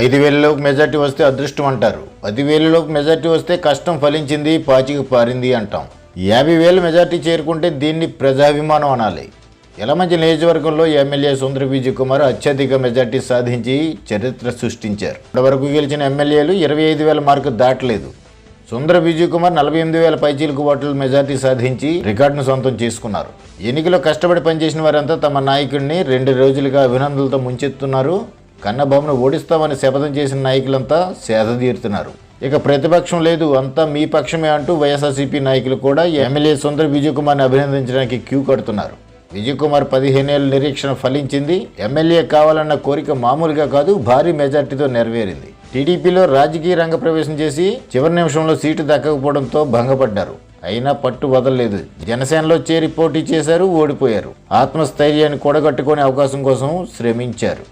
ఐదు వేలలోకి మెజార్టీ వస్తే అదృష్టం అంటారు. పదివేలలోకి మెజార్టీ వస్తే కష్టం ఫలించింది పాచికి పారింది అంటాం. యాభై వేల మెజార్టీ చేరుకుంటే దీన్ని ప్రజాభిమానం అనాలి. యలమంచి నియోజకవర్గంలో ఎమ్మెల్యే సుందర విజయ్ కుమార్ అత్యధిక మెజార్టీ సాధించి చరిత్ర సృష్టించారు. ఇప్పటివరకు గెలిచిన ఎమ్మెల్యేలు ఇరవై ఐదు వేల మార్కు దాటలేదు. సుందర విజయ్ కుమార్ నలభై ఎనిమిది వేల పైచీలకు ఓట్ల మెజార్టీ సాధించి రికార్డును సొంతం చేసుకున్నారు. ఎన్నికలో కష్టపడి పనిచేసిన వారంతా తమ నాయకుడిని రెండు రోజులుగా అభినందనలతో ముంచెత్తున్నారు. కన్నబాబును ఓడిస్తామని శపథం చేసిన నాయకులంతా సేద తీరుతున్నారు ఇక ప్రతిపక్షం లేదు అంతా మీ పక్షమే అంటూ వైఎస్ఆర్సీపీ నాయకులు కూడా ఎమ్మెల్యే సుందర విజయ్ కుమార్ని అభినందించడానికి క్యూ కడుతున్నారు. విజయ్ కుమార్ పదిహేనేళ్ళ నిరీక్షణ ఫలించింది ఎమ్మెల్యే కావాలన్న కోరిక మామూలుగా కాదు భారీ మెజార్టీతో నెరవేరింది. టీడీపీలో రాజకీయ రంగ ప్రవేశం చేసి చివరి నిమిషంలో సీటు దక్కకపోవడంతో భంగపడ్డారు. అయినా పట్టు వదలలేదు. జనసేనలో చేరి పోటీ చేశారు ఓడిపోయారు. ఆత్మస్థైర్యాన్ని కూడగట్టుకునే అవకాశం కోసం శ్రమించారు.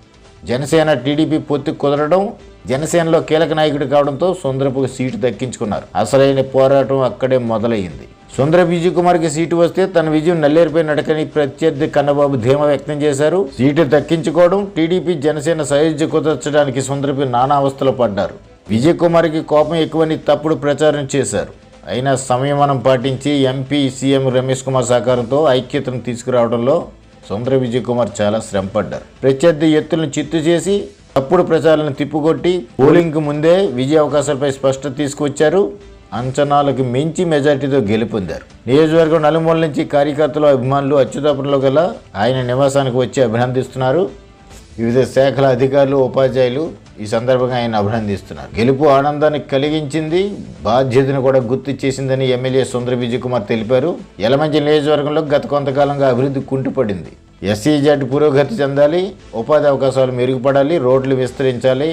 జనసేన టీడీపీ పొత్తు కుదరడం జనసేనలో కీలక నాయకుడు కావడంతో సుందరపు సీటు దక్కించుకున్నారు. అసలైన పోరాటం అక్కడే మొదలైంది సుందర విజయ్ కుమార్కి సీటు వస్తే తన విజయం నల్లేరుపై నడకని ప్రత్యర్థి కన్నబాబు ధీమ వ్యక్తం చేశారు. సీటు దక్కించుకోవడం టీడీపీ జనసేన సయోధ్య కుదర్చడానికి సుందరపై నానా అవస్థలు పడ్డారు. విజయ్ కుమార్కి కోపం ఎక్కువని తప్పుడు ప్రచారం చేశారు. అయినా సంయమనం పాటించి ఎంపీ సీఎం రమేష్ కుమార్ సహకారంతో ఐక్యతను తీసుకురావడంలో సుందర విజయ్ కుమార్ చాలా శ్రమపడ్డారు. ప్రత్యర్థి ఎత్తులను చిత్తు చేసి తప్పుడు ప్రచారాలను తిప్పుకొట్టి పోలింగ్కు ముందే విజయ అవకాశాలపై స్పష్టత తీసుకొచ్చారు. అంచనాలకు మించి మెజార్టీతో గెలుపొందారు. నియోజకవర్గం నలుమూల నుంచి కార్యకర్తలు అభిమానులు అచ్యుతాపురంలో గల ఆయన నివాసానికి వచ్చి అభినందిస్తున్నారు. వివిధ శాఖల అధికారులు ఉపాధ్యాయులు ఈ సందర్భంగా ఆయన అభినందిస్తున్నారు. గెలుపు ఆనందాన్ని కలిగించింది బాధ్యతను కూడా గుర్తు చేసిందని ఎమ్మెల్యే సుందర విజయ్ కుమార్ తెలిపారు. యలమంచి నియోజకవర్గంలో గత కొంతకాలంగా అభివృద్ధి కుంటుపడింది. ఎస్సీ జాతి పురోగతి చెందాలి ఉపాధి అవకాశాలు మెరుగుపడాలి రోడ్లు విస్తరించాలి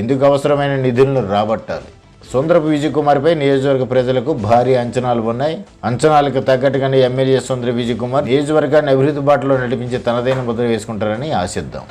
ఇందుకు అవసరమైన నిధులను రాబట్టాలి. సుందరపు విజయ్ కుమార్పై నియోజకవర్గ ప్రజలకు భారీ అంచనాలు ఉన్నాయి. అంచనాలకు తగ్గట్టుగానే ఎమ్మెల్యే సుందర విజయ్ కుమార్ నియోజకవర్గాన్ని అభివృద్ధి బాటలో నడిపించి తనదైన ముద్ర వేసుకుంటారని ఆశిద్దాం.